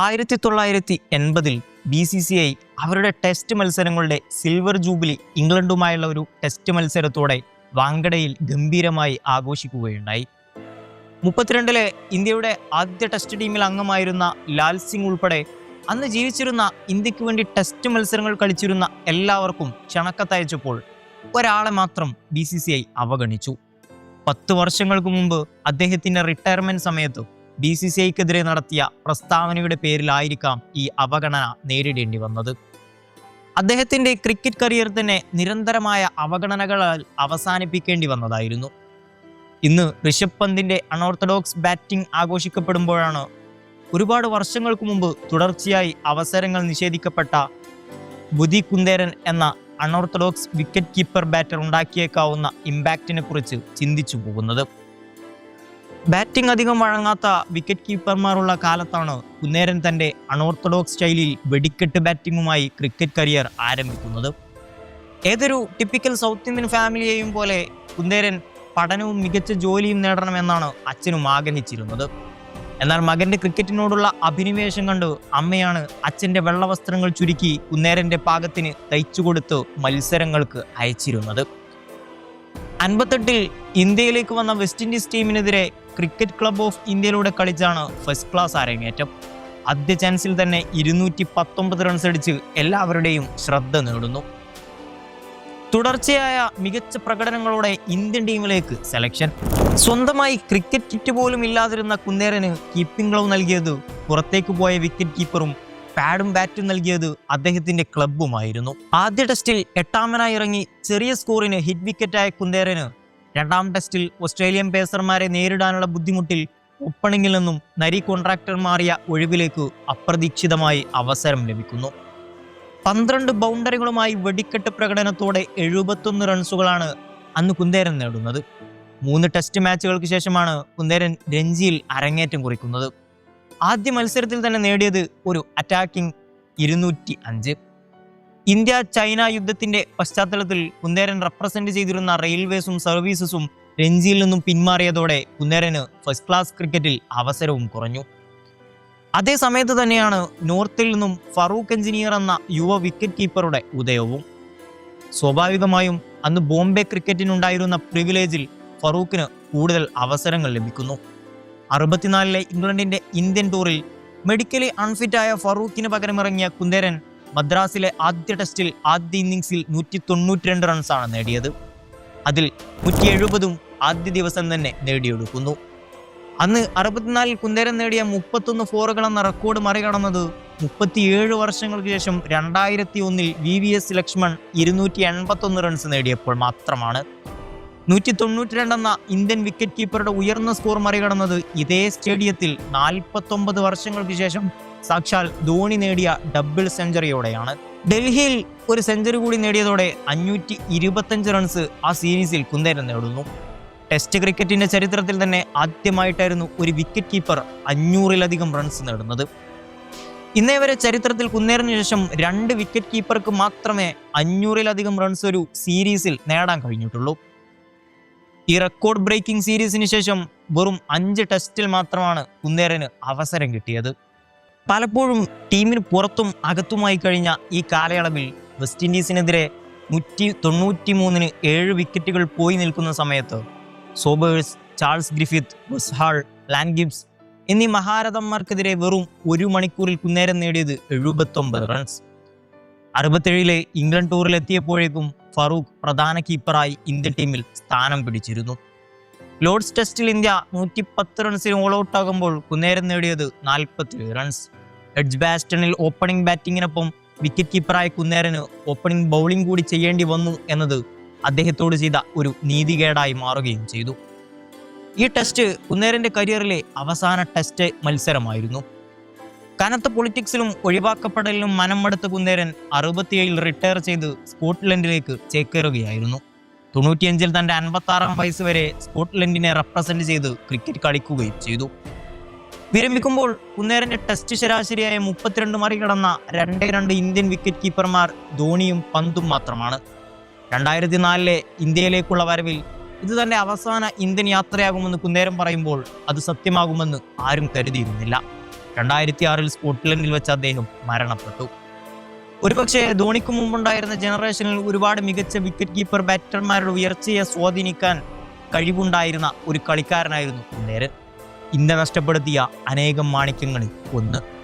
ആയിരത്തി തൊള്ളായിരത്തി എൺപതിൽ ബി സി സി ഐ അവരുടെ ടെസ്റ്റ് മത്സരങ്ങളുടെ സിൽവർ ജൂബിലി ഇംഗ്ലണ്ടുമായുള്ള ഒരു ടെസ്റ്റ് മത്സരത്തോടെ വാങ്കടയിൽ ഗംഭീരമായി ആഘോഷിക്കുകയുണ്ടായി. മുപ്പത്തിരണ്ടിലെ ഇന്ത്യയുടെ ആദ്യ ടെസ്റ്റ് ടീമിൽ അംഗമായിരുന്ന ലാൽ സിംഗ് ഉൾപ്പെടെ അന്ന് ജീവിച്ചിരുന്ന ഇന്ത്യയ്ക്ക് വേണ്ടി ടെസ്റ്റ് മത്സരങ്ങൾ കളിച്ചിരുന്ന എല്ലാവർക്കും ക്ഷണക്കത്തയച്ചപ്പോൾ ഒരാളെ മാത്രം ബി സി സി ഐ അവഗണിച്ചു. പത്ത് വർഷങ്ങൾക്ക് മുമ്പ് അദ്ദേഹത്തിന്റെ റിട്ടയർമെന്റ് സമയത്ത് ബി സി സി ഐക്കെതിരെ നടത്തിയ പ്രസ്താവനയുടെ പേരിലായിരിക്കാം ഈ അവഗണന നേരിടേണ്ടി വന്നത്. അദ്ദേഹത്തിന്റെ ക്രിക്കറ്റ് കരിയർ തന്നെ നിരന്തരമായ അവഗണനകളാൽ അവസാനിപ്പിക്കേണ്ടി വന്നതായിരുന്നു. ഇന്ന് ഋഷഭ് പന്തിന്റെ അൺഓർത്തഡോക്സ് ബാറ്റിംഗ് ആഘോഷിക്കപ്പെടുമ്പോഴാണ് ഒരുപാട് വർഷങ്ങൾക്ക് മുമ്പ് തുടർച്ചയായി അവസരങ്ങൾ നിഷേധിക്കപ്പെട്ട ബുധി കുന്തേരൻ എന്ന അൺഓർത്തഡോക്സ് വിക്കറ്റ് കീപ്പർ ബാറ്റർ ഉണ്ടാക്കിയേക്കാവുന്ന ഇമ്പാക്റ്റിനെ കുറിച്ച് ചിന്തിച്ചു പോകുന്നത്. ബാറ്റിംഗ് അധികം വഴങ്ങാത്ത വിക്കറ്റ് കീപ്പർമാരുള്ള കാലത്താണ് കുന്നേരൻ തന്റെ അൺഓർത്തഡോക്സ് സ്റ്റൈലിൽ വെടിക്കെട്ട് ബാറ്റിംഗുമായി ക്രിക്കറ്റ് കരിയർ ആരംഭിക്കുന്നത്. ഏതൊരു ടിപ്പിക്കൽ സൗത്ത് ഇന്ത്യൻ ഫാമിലിയെയും പോലെ കുന്നേരൻ പഠനവും മികച്ച ജോലിയും നേടണമെന്നാണ് അച്ഛനും ആഗ്രഹിച്ചിരുന്നത്. എന്നാൽ മകന്റെ ക്രിക്കറ്റിനോടുള്ള അഭിനിവേശം കണ്ട് അമ്മയാണ് അച്ഛന്റെ വെള്ളവസ്ത്രങ്ങൾ ചുരുക്കി കുന്നേരന്റെ പാകത്തിന് തയ്ച്ചു കൊടുത്ത് മത്സരങ്ങൾക്ക് അയച്ചിരുന്നത്. അൻപത്തെട്ടിൽ ഇന്ത്യയിലേക്ക് വന്ന വെസ്റ്റ് ഇൻഡീസ് ടീമിനെതിരെ ക്രിക്കറ്റ് ക്ലബ് ഓഫ് ഇന്ത്യയിലൂടെ കളിച്ചാണ് ഫസ്റ്റ് ക്ലാസ് അരങ്ങേറ്റം. ആദ്യ ചാൻസിൽ തന്നെ ഇരുന്നൂറ്റി പത്തൊമ്പത് റൺസ് അടിച്ച് എല്ലാവരുടെയും ശ്രദ്ധ നേടുന്നു. തുടർച്ചയായ മികച്ച പ്രകടനങ്ങളോടെ ഇന്ത്യൻ ടീമിലേക്ക് സെലക്ഷൻ സ്വന്തമായി ക്രിക്കറ്റ് കിറ്റ് പോലും ഇല്ലാതിരുന്ന കുന്നേരന് കീപ്പിംഗ് ഗ്ലൗ നൽകിയത് പുറത്തേക്ക് പോയ വിക്കറ്റ് കീപ്പറും പാഡും ബാറ്റും നൽകിയത് അദ്ദേഹത്തിന്റെ ക്ലബ്ബുമായിരുന്നു ആദ്യ ടെസ്റ്റിൽ എട്ടാമനായി ഇറങ്ങി ചെറിയ സ്കോറിന് ഹിറ്റ് വിക്കറ്റായ കുന്നേരന് രണ്ടാം ടെസ്റ്റിൽ ഓസ്ട്രേലിയൻ പേസർമാരെ നേരിടാനുള്ള ബുദ്ധിമുട്ടിൽ ഒപ്പണിങ്ങിൽ നിന്നും നരി കോൺട്രാക്ടർ മാറിയ ഒഴിവിലേക്ക് അപ്രതീക്ഷിതമായി അവസരം ലഭിക്കുന്നു. പന്ത്രണ്ട് ബൗണ്ടറികളുമായി വെടിക്കെട്ട് പ്രകടനത്തോടെ എഴുപത്തൊന്ന് റൺസുകളാണ് അന്ന് കുന്ദേരൻ നേടുന്നത്. മൂന്ന് ടെസ്റ്റ് മാച്ചുകൾക്ക് ശേഷമാണ് കുന്ദേരൻ രഞ്ജിയിൽ അരങ്ങേറ്റം കുറിക്കുന്നത്. ആദ്യ മത്സരത്തിൽ തന്നെ നേടിയത് ഒരു അറ്റാക്കിംഗ് ഇരുന്നൂറ്റി അഞ്ച് ഇന്ത്യ ചൈന യുദ്ധത്തിന്റെ പശ്ചാത്തലത്തിൽ കുന്ദേരൻ റെപ്രസെന്റ് ചെയ്തിരുന്ന റെയിൽവേസും സർവീസസും രഞ്ജിയിൽ നിന്നും പിന്മാറിയതോടെ കുന്നേരന് ഫസ്റ്റ് ക്ലാസ് ക്രിക്കറ്റിൽ അവസരവും കുറഞ്ഞു. അതേ സമയത്ത് തന്നെയാണ് നോർത്തിൽ നിന്നും ഫറൂഖ് എഞ്ചിനീയർ എന്ന യുവ വിക്കറ്റ് കീപ്പറുടെ ഉദയവും. സ്വാഭാവികമായും അന്ന് ബോംബെ ക്രിക്കറ്റിനുണ്ടായിരുന്ന പ്രിവിലേജിൽ ഫറൂഖിന് കൂടുതൽ അവസരങ്ങൾ ലഭിക്കുന്നു. അറുപത്തിനാലിലെ ഇംഗ്ലണ്ടിന്റെ ഇന്ത്യൻ ടൂറിൽ മെഡിക്കലി അൺഫിറ്റായ ഫറൂഖിന് പകരമിറങ്ങിയ കുന്ദേരൻ മദ്രാസിലെ ആദ്യ ടെസ്റ്റിൽ ആദ്യ ഇന്നിംഗ്സിൽ നൂറ്റി തൊണ്ണൂറ്റി രണ്ട് റൺസാണ് നേടിയത്. അതിൽ നൂറ്റി എഴുപതും ആദ്യ ദിവസം തന്നെ നേടിയെടുക്കുന്നു. അന്ന് അറുപത്തിനാലിൽ കുന്തേരം നേടിയ മുപ്പത്തൊന്ന് ഫോറുകൾ എന്ന റെക്കോർഡ് മറികടന്നത് മുപ്പത്തിയേഴ് വർഷങ്ങൾക്ക് ശേഷം രണ്ടായിരത്തി ഒന്നിൽ വി വി എസ് ലക്ഷ്മൺ ഇരുന്നൂറ്റി എൺപത്തൊന്ന് റൺസ് നേടിയപ്പോൾ മാത്രമാണ്. നൂറ്റി തൊണ്ണൂറ്റി രണ്ടെന്ന ഇന്ത്യൻ വിക്കറ്റ് കീപ്പറുടെ ഉയർന്ന സ്കോർ മറികടന്നത് ഇതേ സ്റ്റേഡിയത്തിൽ നാൽപ്പത്തൊമ്പത് വർഷങ്ങൾക്ക് ശേഷം സാക്ഷാൽ ധോണി നേടിയ ഡബിൾ സെഞ്ചുറിയോടെയാണ് ഡൽഹിയിൽ ഒരു സെഞ്ചുറി കൂടി നേടിയതോടെ അഞ്ഞൂറ്റി ഇരുപത്തഞ്ച് റൺസ് ആ സീരീസിൽ കുന്തേരൻ നേടുന്നു. ടെസ്റ്റ് ക്രിക്കറ്റിന്റെ ചരിത്രത്തിൽ തന്നെ ആദ്യമായിട്ടായിരുന്നു ഒരു വിക്കറ്റ് കീപ്പർ അഞ്ഞൂറിലധികം റൺസ് നേടുന്നത്. ഇന്നേ വരെ ചരിത്രത്തിൽ കുന്നേറിന് ശേഷം രണ്ട് വിക്കറ്റ് കീപ്പർക്ക് മാത്രമേ അഞ്ഞൂറിലധികം റൺസ് ഒരു സീരീസിൽ നേടാൻ കഴിഞ്ഞിട്ടുള്ളൂ. ഈ റെക്കോർഡ് ബ്രേക്കിംഗ് സീരീസിന് ശേഷം വെറും അഞ്ച് ടെസ്റ്റിൽ മാത്രമാണ് കുന്നേറിന് അവസരം കിട്ടിയത്. പലപ്പോഴും ടീമിന് പുറത്തും അകത്തുമായി കഴിഞ്ഞ ഈ കാലയളവിൽ വെസ്റ്റ് ഇൻഡീസിനെതിരെ നൂറ്റി തൊണ്ണൂറ്റി മൂന്നിന് ഏഴ് വിക്കറ്റുകൾ പോയി നിൽക്കുന്ന സമയത്ത് Sobers Charles Griffith Wes Hall Lance Gibbs എന്നീ മഹാരഥന്മാർക്കെതിരെ വെറും ഒരു മണിക്കൂറിൽ കുന്നേരം നേടിയത് എഴുപത്തൊമ്പത് റൺസ് അറുപത്തേഴിലെ ഇംഗ്ലണ്ട് ടൂറിലെത്തിയപ്പോഴേക്കും ഫറൂഖ് പ്രധാന കീപ്പറായി ഇന്ത്യൻ ടീമിൽ സ്ഥാനം പിടിച്ചിരുന്നു. ലോർഡ്സ് ടെസ്റ്റിൽ ഇന്ത്യ നൂറ്റി പത്ത് റൺസിന് ഓൾ ഔട്ടാകുമ്പോൾ കുന്നേരം നേടിയത് നാൽപ്പത്തി റൺസ് എഡ്ജ് ബാസ്റ്റണിൽ ഓപ്പണിംഗ് ബാറ്റിങ്ങിനൊപ്പം വിക്കറ്റ് കീപ്പറായ കുന്നേരന് ഓപ്പണിംഗ് ബൗളിംഗ് കൂടി ചെയ്യേണ്ടി വന്നു എന്നത് അദ്ദേഹത്തോട് ചെയ്ത ഒരു നീതികേടായി മാറുകയും ചെയ്തു. ഈ ടെസ്റ്റ് കുന്നേരന്റെ കരിയറിലെ അവസാന ടെസ്റ്റ് മത്സരമായിരുന്നു. കനത്ത പൊളിറ്റിക്സിലും ഒഴിവാക്കപ്പെടലിലും മനംമടുത്ത കുന്നേരൻ അറുപത്തിയേഴിൽ റിട്ടയർ ചെയ്ത് സ്കോട്ട്ലൻഡിലേക്ക് ചേക്കേറുകയായിരുന്നു. തൊണ്ണൂറ്റിയഞ്ചിൽ തന്റെ അൻപത്താറാം വയസ്സ് വരെ സ്കോട്ട്ലൻഡിനെ റെപ്രസെന്റ് ചെയ്ത് ക്രിക്കറ്റ് കളിക്കുകയും ചെയ്തു. വിരമിക്കുമ്പോൾ കുന്നേരന്റെ ടെസ്റ്റ് ശരാശരിയായ മുപ്പത്തിരണ്ട് മറികടന്ന രണ്ടേ രണ്ട് ഇന്ത്യൻ വിക്കറ്റ് കീപ്പർമാർ ധോണിയും പന്തും മാത്രമാണ്. രണ്ടായിരത്തി നാലിലെ ഇന്ത്യയിലേക്കുള്ള വരവിൽ ഇത് തന്റെ അവസാന ഇന്ത്യൻ യാത്രയാകുമെന്ന് കുന്നേരം പറയുമ്പോൾ അത് സത്യമാകുമെന്ന് ആരും കരുതിയിരുന്നില്ല. രണ്ടായിരത്തി ആറിൽ സ്കോട്ട്ലൻഡിൽ വെച്ച് അദ്ദേഹം മരണപ്പെട്ടു. ഒരുപക്ഷെ ധോണിക്ക് മുമ്പുണ്ടായിരുന്ന ജനറേഷനിൽ ഒരുപാട് മികച്ച വിക്കറ്റ് കീപ്പർ ബാറ്റർമാരുടെ ഉയർച്ചയെ സ്വാധീനിക്കാൻ കഴിവുണ്ടായിരുന്ന ഒരു കളിക്കാരനായിരുന്നു കുന്നേരൻ. ഇന്ത്യ നഷ്ടപ്പെടുത്തിയ അനേകം മാണിക്യങ്ങളിൽ ഒന്ന്.